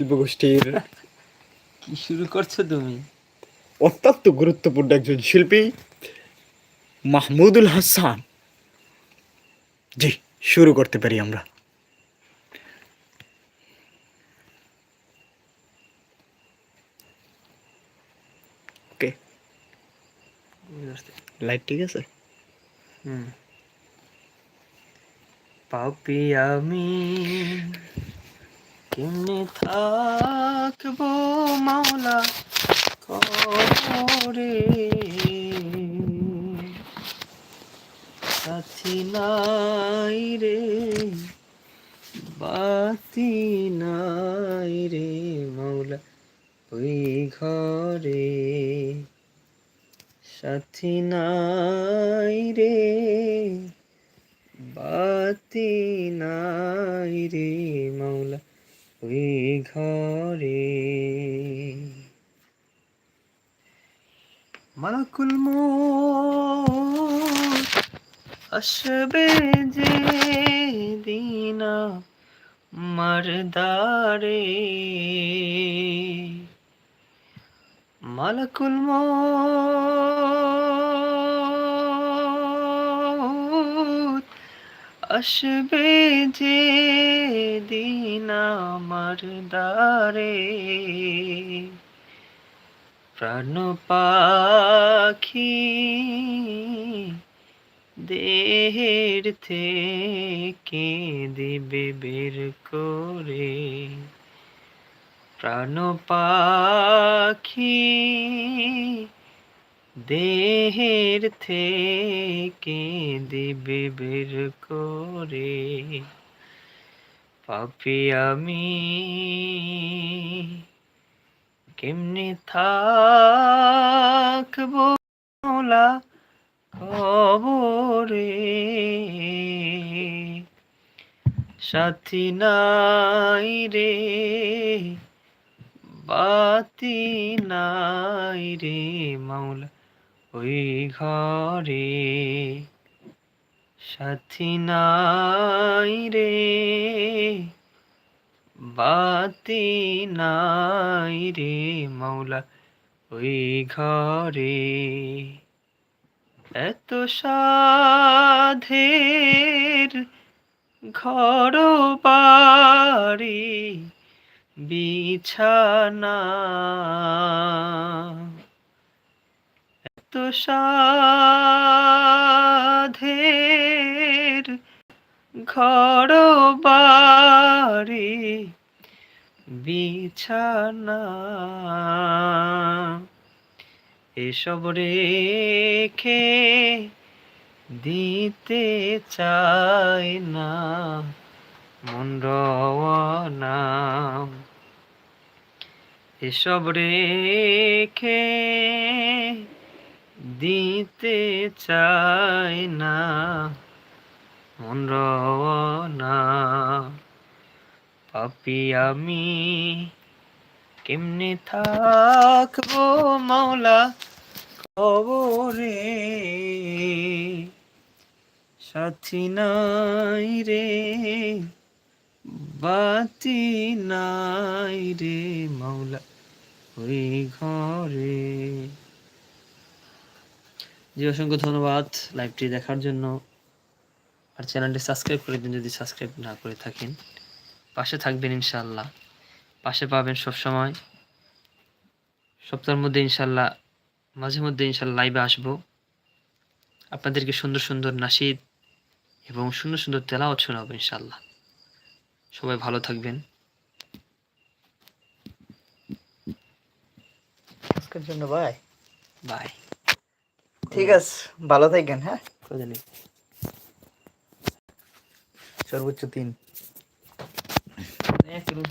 শিল্পগোষ্ঠীর কি শুরু করছ তুমি? অত্যন্ত গুরুত্বপূর্ণ একজন শিল্পী মাহমুদুল হাসান। জি শুরু করতে পারি আমরা। ওকে। লাইট ঠিক আছে? হুম। পাপি আমি। কেমনে থাকব মাওলা করে। সাথী নাই রে, বাতি নাই রে মাওলা ওই ঘরে। সাথী নাই রে, বাতি নাই রে ওই ঘরে। মালাকুল আসবে যে দিনা মারদারে মালাকুল মৌত আসবে যে দিন আমার দ্বারে। প্রাণ পাখি দেহের থেকে দিবে বের করে। প্রাণ পাখি দেহের থেকে দিবে করে। পাপি আমি কেমনি থাকব মোলা কবরে? সাথী নাই রে, বাতি নাই রে মাওলা ওই ঘরে সাথী নাই রে, বাতি নাই রে মৌলা ওই ঘরে এত সাধের ঘর বাড়ি, বিছানা সাধের ঘর বাড়ি বিছানা। এসব রেখে দিতে চাই না রওয়ানা এসব রেখে দিতে চায় না, মন রওয়ানা পাপি আমি কেমনে থাকব মাওলা খবরে সাথী নাই রে, বাতি নাই রে মাওলা ওই ঘরে। জি অসংখ্য ধন্যবাদ লাইভটি দেখার জন্য। আর চ্যানেলটি সাবস্ক্রাইব করে দিন যদি সাবস্ক্রাইব না করে থাকেন। পাশে থাকবেন ইনশাল্লাহ পাশে পাবেন সবসময়। সপ্তাহের মধ্যে ইনশাল্লাহ মাঝে মধ্যে ইনশাল্লাহ লাইভে আসব। আপনাদেরকে সুন্দর সুন্দর নাসিদ এবং সুন্দর সুন্দর তেলাওয়াত শোনাবো ইনশাল্লাহ সবাই ভালো থাকবেন। আজকের জন্য ভাই বাই ঠিক আছে ভালো থাকেন হ্যাঁ? সর্বোচ্চ তিন। এক রূপ